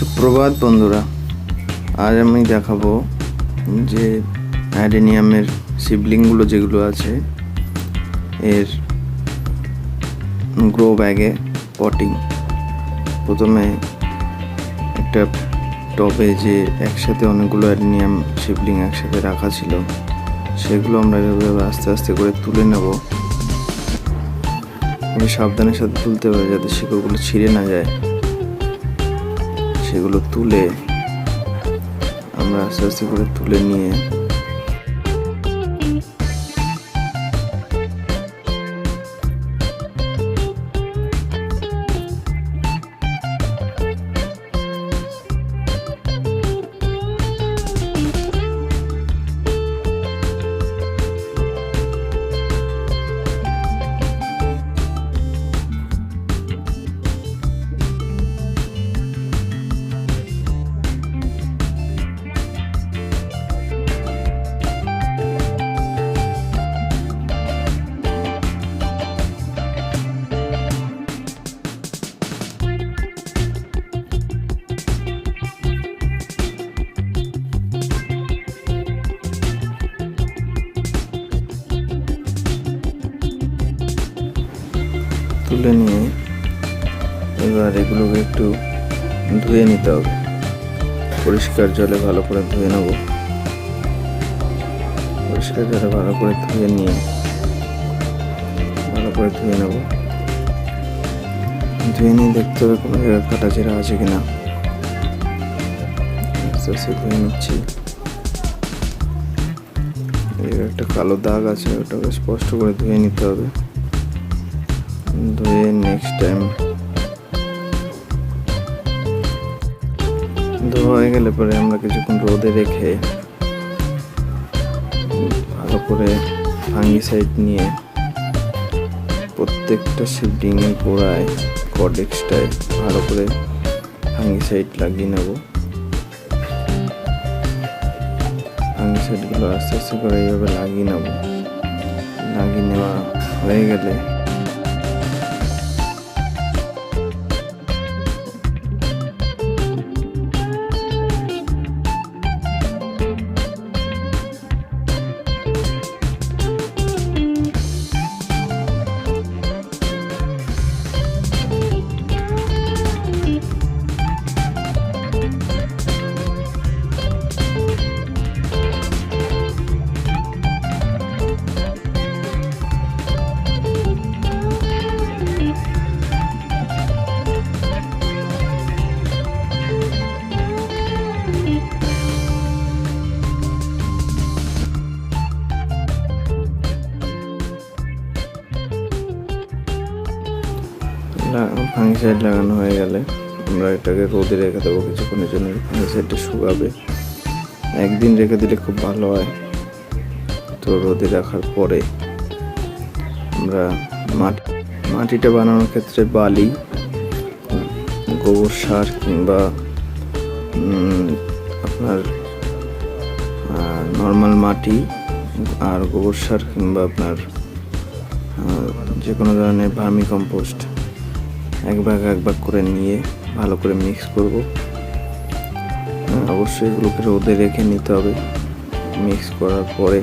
সুপ্রভাত বন্ধুরা, আজ আমি দেখাবো যে অ্যাডেনিয়ামের শিবলিংগুলো যেগুলো আছে, এর গ্রো ব্যাগে পটিং। প্রথমে একটা টবে যে একসাথে অনেকগুলো অ্যাডেনিয়াম শিবলিং একসাথে রাখা ছিল, সেগুলো আমরা এভাবে আস্তে আস্তে করে তুলে নেব। সাবধানের সাথে তুলতে হবে যাতে শিকড়গুলো ছিঁড়ে না যায়। সেগুলো তুলে আমরা আস্তে আস্তে করে তুলে নিয়ে তুলে নিয়ে এবার এগুলোকে একটু ধুয়ে নিতে হবে। পরিষ্কার জলে ভালো করে ধুয়ে নেব। পরিষ্কার জলে ভালো করে ধুয়ে নিয়ে ভালো করে ধুয়ে নেব। ধুয়ে নিয়ে দেখতে হবে কোনো জায়গায় কাটা চেরা আছে কিনা। আস্তে আস্তে ধুয়ে নিচ্ছি। একটা কালো দাগ আছে, ওটাকে স্পষ্ট করে ধুয়ে নিতে হবে। ধুয়ে নেক্সট টাইম ধোয়া হয়ে গেলে পরে আমরা কিছুক্ষণ রোদে রেখে ভালো করে ফাঙ্গিসাইড নিয়ে প্রত্যেকটা শিফটিংয়ের গোড়ায় কডেক্সটায় ভালো করে ফাঙ্গিসাইড লাগিয়ে নেব। ফাঙ্গিসাইডগুলো আস্তে আস্তে করে এইভাবে লাগিয়ে নেব। লাগিয়ে নেওয়া হয়ে গেলে ফাঙ্গিসাইড লাগানো হয়ে গেলে আমরা এটাকে রোদে রেখে দেবো কিছুক্ষণের জন্য। ফাঙ্গিসাইডটা শুকাবে। একদিন রেখে দিলে খুব ভালো হয়। তো রোদে রাখার পরে আমরা মাটি, মাটিটা বানানোর ক্ষেত্রে বালি, গোবর সার কিংবা আপনার নর্মাল মাটি আর গোবর সার কিংবা আপনার যে কোনো ধরনের ভার্মি কম্পোস্ট এক ভাগ এক ভাগ করে নিয়ে ভালো করে মিক্স করব। হ্যাঁ, অবশ্যই এগুলোকে রোদে রেখে নিতে হবে। মিক্স করার পরে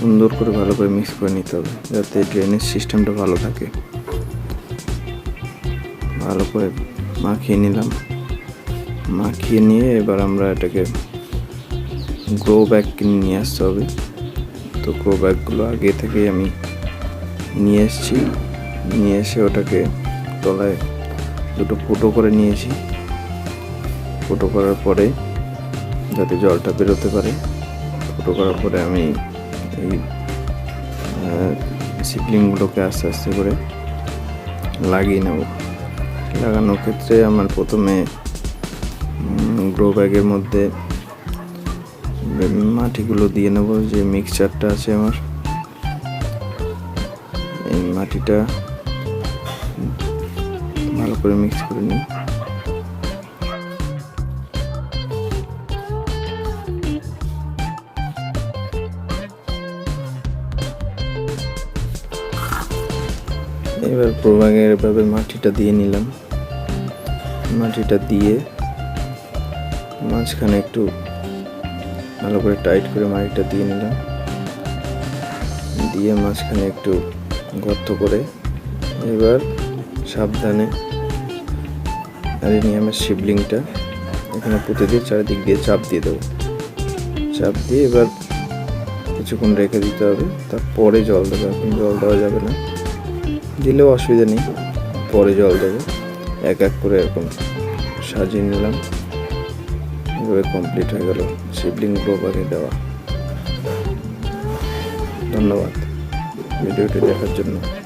সুন্দর করে ভালো করে মিক্স করে নিতে হবে যাতে ড্রেনেজ সিস্টেমটা ভালো থাকে। ভালো করে মাখিয়ে নিলাম। মাখিয়ে নিয়ে এবার আমরা এটাকে গ্রো ব্যাগ কিনে নিয়ে আসতে হবে। তো গ্রো ব্যাগগুলো আগে থেকেই আমি নিয়ে এসেছি। নিয়ে এসে ওটাকে তলায় দুটো ফুটো করে নিয়েছি। ফুটো করার পরে যাতে জলটা বেরোতে পারে, ফুটো করার পরে আমি এই সিপলিংগুলোকে আস্তে আস্তে করে লাগিয়ে নেব। লাগানোর ক্ষেত্রে আমার প্রথমে গ্রো ব্যাগের মধ্যে মাটিগুলো দিয়ে নেব, যে মিক্সচারটা আছে আমার। এই মাটিটা ভালো করে মিক্স করে নিই এবার প্রভাগের এভাবে মাটিটা দিয়ে নিলাম। মাটিটা দিয়ে মাঝখানে একটু ভালো করে টাইট করে মাটিটা দিয়ে নিলাম। দিয়ে মাঝখানে একটু গর্ত করে এবার সাবধানে অ্যালিনিয়ামের শিবলিংটা এখানে পুঁতে দিয়ে চারিদিক দিয়ে চাপ দিয়ে দেবো। চাপ দিয়ে এবার কিছুক্ষণ রেখে দিতে হবে, তারপরে জল দেবে। এখন জল দেওয়া যাবে না। দিলেও অসুবিধা নেই, পরে জল দেবে। এক এক করে এরকম সাজিয়ে নিলাম। এভাবে কমপ্লিট হয়ে গেল শিবলিং গ্লোবাকে দেওয়া। ধন্যবাদ। ভিডিওটি দেখার জন্য।